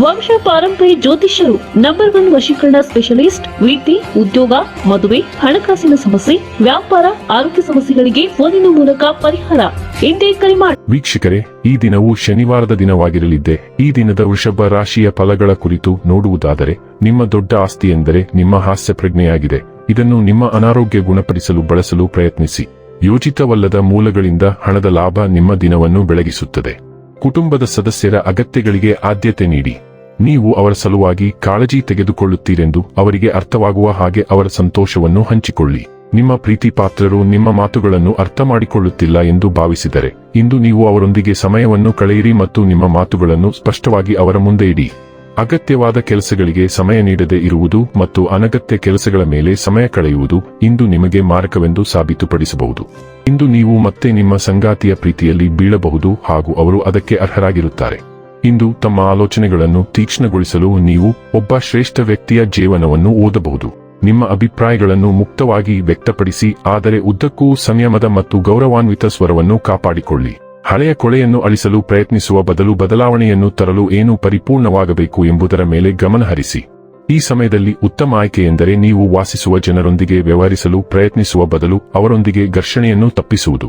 ವಂಶ ಪಾರಂಪರ್ಯ ಜ್ಯೋತಿಷ್ಯರು ನಂಬರ್ ಒನ್ ವಶೀಕರಣ ಸ್ಪೆಷಲಿಸ್ಟ್ ವೀತಿ ಉದ್ಯೋಗ, ಮದುವೆ, ಹಣಕಾಸಿನ ಸಮಸ್ಯೆ, ವ್ಯಾಪಾರ, ಆರೋಗ್ಯ ಸಮಸ್ಯೆಗಳಿಗೆ ಫೋನಿನ ಮೂಲಕ ಪರಿಹಾರ. ಹಿಂದೆ ಕರೆ ಮಾಡಿ ವೀಕ್ಷಕರೇ, ಈ ದಿನವು ಶನಿವಾರದ ದಿನವಾಗಿರಲಿದ್ದೆ. ಈ ದಿನದ ವೃಷಭ ರಾಶಿಯ ಫಲಗಳ ಕುರಿತು ನೋಡುವುದಾದರೆ, ನಿಮ್ಮ ದೊಡ್ಡ ಆಸ್ತಿ ಎಂದರೆ ನಿಮ್ಮ ಹಾಸ್ಯ ಪ್ರಜ್ಞೆಯಾಗಿದೆ. ಇದನ್ನು ನಿಮ್ಮ ಅನಾರೋಗ್ಯ ಗುಣಪಡಿಸಲು ಬಳಸಲು ಪ್ರಯತ್ನಿಸಿ. ಯೋಜಿತವಲ್ಲದ ಮೂಲಗಳಿಂದ ಹಣದ ಲಾಭ ನಿಮ್ಮ ದಿನವನ್ನು ಬೆಳಗಿಸುತ್ತದೆ. ಕುಟುಂಬದ ಸದಸ್ಯರ ಅಗತ್ಯಗಳಿಗೆ ಆದ್ಯತೆ ನೀಡಿ. ನೀವು ಅವರ ಸಲುವಾಗಿ ಕಾಳಜಿ ತೆಗೆದುಕೊಳ್ಳುತ್ತೀರೆಂದು ಅವರಿಗೆ ಅರ್ಥವಾಗುವ ಹಾಗೆ ಅವರ ಸಂತೋಷವನ್ನು ಹಂಚಿಕೊಳ್ಳಿ. ನಿಮ್ಮ ಪ್ರೀತಿ ಪಾತ್ರರು ನಿಮ್ಮ ಮಾತುಗಳನ್ನು ಅರ್ಥ ಮಾಡಿಕೊಳ್ಳುತ್ತಿಲ್ಲ ಎಂದು ಭಾವಿಸಿದರೆ, ಇಂದು ನೀವು ಅವರೊಂದಿಗೆ ಸಮಯವನ್ನು ಕಳೆಯಿರಿ ಮತ್ತು ನಿಮ್ಮ ಮಾತುಗಳನ್ನು ಸ್ಪಷ್ಟವಾಗಿ ಅವರ ಮುಂದೆ ಇಡಿ. ಅಗತ್ಯವಾದ ಕೆಲಸಗಳಿಗೆ ಸಮಯ ನೀಡದೆ ಇರುವುದು ಮತ್ತು ಅನಗತ್ಯ ಕೆಲಸಗಳ ಮೇಲೆ ಸಮಯ ಕಳೆಯುವುದು ಇಂದು ನಿಮಗೆ ಮಾರಕವೆಂದು ಸಾಬೀತುಪಡಿಸಬಹುದು. ಇಂದು ನೀವು ಮತ್ತೆ ನಿಮ್ಮ ಸಂಗಾತಿಯ ಪ್ರೀತಿಯಲ್ಲಿ ಬೀಳಬಹುದು ಹಾಗೂ ಅವರು ಅದಕ್ಕೆ ಅರ್ಹರಾಗಿರುತ್ತಾರೆ. ಇಂದು ತಮ್ಮ ಆಲೋಚನೆಗಳನ್ನು ತೀಕ್ಷ್ಣಗೊಳಿಸಲು ನೀವು ಒಬ್ಬ ಶ್ರೇಷ್ಠ ವ್ಯಕ್ತಿಯ ಜೀವನವನ್ನು ಓದಬಹುದು. ನಿಮ್ಮ ಅಭಿಪ್ರಾಯಗಳನ್ನು ಮುಕ್ತವಾಗಿ ವ್ಯಕ್ತಪಡಿಸಿ, ಆದರೆ ಉದ್ದಕ್ಕೂ ಸಂಯಮದ ಮತ್ತು ಗೌರವಾನ್ವಿತ ಸ್ವರವನ್ನು ಕಾಪಾಡಿಕೊಳ್ಳಿ. ಹಳೆಯ ಕೊಳೆಯನ್ನು ಅಳಿಸಲು ಪ್ರಯತ್ನಿಸುವ ಬದಲು ಬದಲಾವಣೆಯನ್ನು ತರಲು ಏನು ಪರಿಪೂರ್ಣವಾಗಬೇಕು ಎಂಬುದರ ಮೇಲೆ ಗಮನಹರಿಸಿ ಈ ಸಮಯದಲ್ಲಿ ಉತ್ತಮ ಆಯ್ಕೆಯೆಂದರೆ ನೀವು ವಾಸಿಸುವ ಜನರೊಂದಿಗೆ ವ್ಯವಹರಿಸಲು ಪ್ರಯತ್ನಿಸುವ ಬದಲು ಅವರೊಂದಿಗೆ ಘರ್ಷಣೆಯನ್ನು ತಪ್ಪಿಸುವುದು.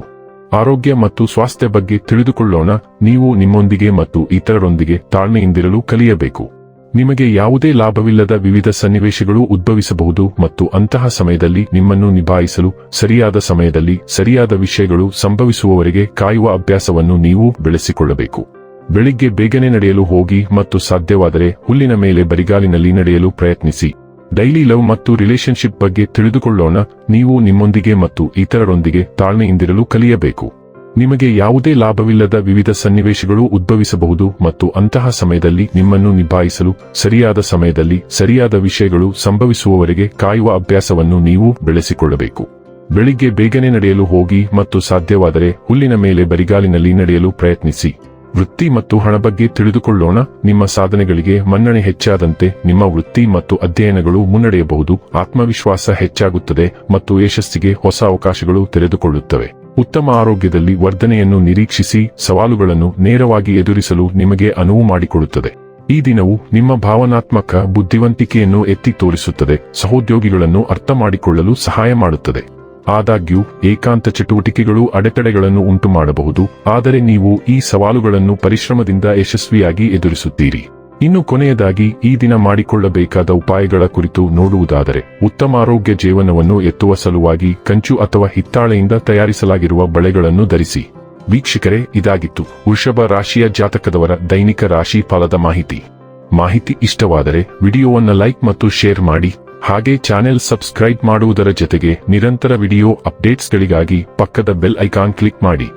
ಆರೋಗ್ಯ ಮತ್ತು ಸ್ವಾಸ್ಥ್ಯ ಬಗ್ಗೆ ತಿಳಿದುಕೊಳ್ಳೋಣ, ನೀವು ನಿಮ್ಮೊಂದಿಗೆ ಮತ್ತು ಇತರರೊಂದಿಗೆ ತಾಳ್ಮೆಯಿಂದಿರಲು ಕಲಿಯಬೇಕು. ನಿಮಗೆ ಯಾವುದೇ ಲಾಭವಿಲ್ಲದ ವಿವಿಧ ಸನ್ನಿವೇಶಗಳು ಉದ್ಭವಿಸಬಹುದು ಮತ್ತು ಅಂತಹ ಸಮಯದಲ್ಲಿ ನಿಮ್ಮನ್ನು ನಿಭಾಯಿಸಲು, ಸರಿಯಾದ ಸಮಯದಲ್ಲಿ ಸರಿಯಾದ ವಿಷಯಗಳು ಸಂಭವಿಸುವವರೆಗೆ ಕಾಯುವ ಅಭ್ಯಾಸವನ್ನು ನೀವು ಬೆಳೆಸಿಕೊಳ್ಳಬೇಕು. ಬೆಳಿಗ್ಗೆ ಬೇಗನೆ ನಡೆಯಲು ಹೋಗಿ ಮತ್ತು ಸಾಧ್ಯವಾದರೆ ಹುಲ್ಲಿನ ಮೇಲೆ ಬರಿಗಾಲಿನಲ್ಲಿ ನಡೆಯಲು ಪ್ರಯತ್ನಿಸಿ. ಡೈಲಿ ಲವ್ ಮತ್ತು ರಿಲೇಶನ್ಶಿಪ್ ಬಗ್ಗೆ ತಿಳಿದುಕೊಳ್ಳೋಣ, ನೀವು ನಿಮ್ಮೊಂದಿಗೆ ಮತ್ತು ಇತರರೊಂದಿಗೆ ತಾಳ್ಮೆಯಿಂದಿರಲು ಕಲಿಯಬೇಕು. ನಿಮಗೆ ಯಾವುದೇ ಲಾಭವಿಲ್ಲದ ವಿವಿಧ ಸನ್ನಿವೇಶಗಳು ಉದ್ಭವಿಸಬಹುದು ಮತ್ತು ಅಂತಹ ಸಮಯದಲ್ಲಿ ನಿಮ್ಮನ್ನು ನಿಭಾಯಿಸಲು, ಸರಿಯಾದ ಸಮಯದಲ್ಲಿ ಸರಿಯಾದ ವಿಷಯಗಳು ಸಂಭವಿಸುವವರೆಗೆ ಕಾಯುವ ಅಭ್ಯಾಸವನ್ನು ನೀವು ಬೆಳೆಸಿಕೊಳ್ಳಬೇಕು. ಬೆಳಿಗ್ಗೆ ಬೇಗನೆ ನಡೆಯಲು ಹೋಗಿ ಮತ್ತು ಸಾಧ್ಯವಾದರೆ ಹುಲ್ಲಿನ ಮೇಲೆ ಬರಿಗಾಲಿನಲ್ಲಿ ನಡೆಯಲು ಪ್ರಯತ್ನಿಸಿ. ವೃತ್ತಿ ಮತ್ತು ಹಣ ಬಗ್ಗೆ ತಿಳಿದುಕೊಳ್ಳೋಣ. ನಿಮ್ಮ ಸಾಧನೆಗಳಿಗೆ ಮನ್ನಣೆ ಹೆಚ್ಚಾದಂತೆ ನಿಮ್ಮ ವೃತ್ತಿ ಮತ್ತು ಅಧ್ಯಯನಗಳು ಮುನ್ನಡೆಯಬಹುದು. ಆತ್ಮವಿಶ್ವಾಸ ಹೆಚ್ಚಾಗುತ್ತದೆ ಮತ್ತು ಯಶಸ್ಸಿಗೆ ಹೊಸ ಅವಕಾಶಗಳು ತೆರೆದುಕೊಳ್ಳುತ್ತವೆ. ಉತ್ತಮ ಆರೋಗ್ಯದಲ್ಲಿ ವರ್ಧನೆಯನ್ನು ನಿರೀಕ್ಷಿಸಿ ಸವಾಲುಗಳನ್ನು ನೇರವಾಗಿ ಎದುರಿಸಲು ನಿಮಗೆ ಅನುವು ಮಾಡಿಕೊಡುತ್ತದೆ. ಈ ದಿನವು ನಿಮ್ಮ ಭಾವನಾತ್ಮಕ ಬುದ್ಧಿವಂತಿಕೆಯನ್ನು ಎತ್ತಿ ತೋರಿಸುತ್ತದೆ, ಸಹೋದ್ಯೋಗಿಗಳನ್ನು ಅರ್ಥ ಮಾಡಿಕೊಳ್ಳಲು ಸಹಾಯ ಮಾಡುತ್ತದೆ. ಆದಾಗ್ಯೂ, ಏಕಾಂತ ಚಟುವಟಿಕೆಗಳು ಅಡೆತಡೆಗಳನ್ನು ಉಂಟುಮಾಡಬಹುದು, ಆದರೆ ನೀವು ಈ ಸವಾಲುಗಳನ್ನು ಪರಿಶ್ರಮದಿಂದ ಯಶಸ್ವಿಯಾಗಿ ಎದುರಿಸುತ್ತೀರಿ. ಇನ್ನು ಕೊನೆಯದಾಗಿ ಈ ದಿನ ಮಾಡಿಕೊಳ್ಳಬೇಕಾದ ಉಪಾಯಗಳ ಕುರಿತು ನೋಡುವುದಾದರೆ ಉತ್ತಮ ಆರೋಗ್ಯ ಜೀವನವನ್ನು ಎತ್ತುವ ಸಲುವಾಗಿ ಕಂಚು ಅಥವಾ ಹಿತ್ತಾಳೆಯಿಂದ ತಯಾರಿಸಲಾಗಿರುವ ಬಳೆಗಳನ್ನು ಧರಿಸಿ. ವೀಕ್ಷಕರೇ, ಇದಾಗಿತ್ತು. ವೃಷಭ ರಾಶಿಯ ಜಾತಕದವರ ದೈನಿಕ ರಾಶಿ ಫಲದ ಮಾಹಿತಿ. ಮಾಹಿತಿ ಇಷ್ಟವಾದರೆ ವಿಡಿಯೋವನ್ನ ಲೈಕ್ ಮತ್ತು ಶೇರ್ ಮಾಡಿ. ಹಾಗೆ ಚಾನೆಲ್ ಸಬ್ಸ್ಕ್ರೈಬ್ ಮಾಡುವುದರ ಜೊತೆಗೆ ನಿರಂತರ ವಿಡಿಯೋ ಅಪ್ಡೇಟ್ಸ್ಗಳಿಗಾಗಿ ಪಕ್ಕದ ಬೆಲ್ ಐಕಾನ್ ಕ್ಲಿಕ್ ಮಾಡಿ.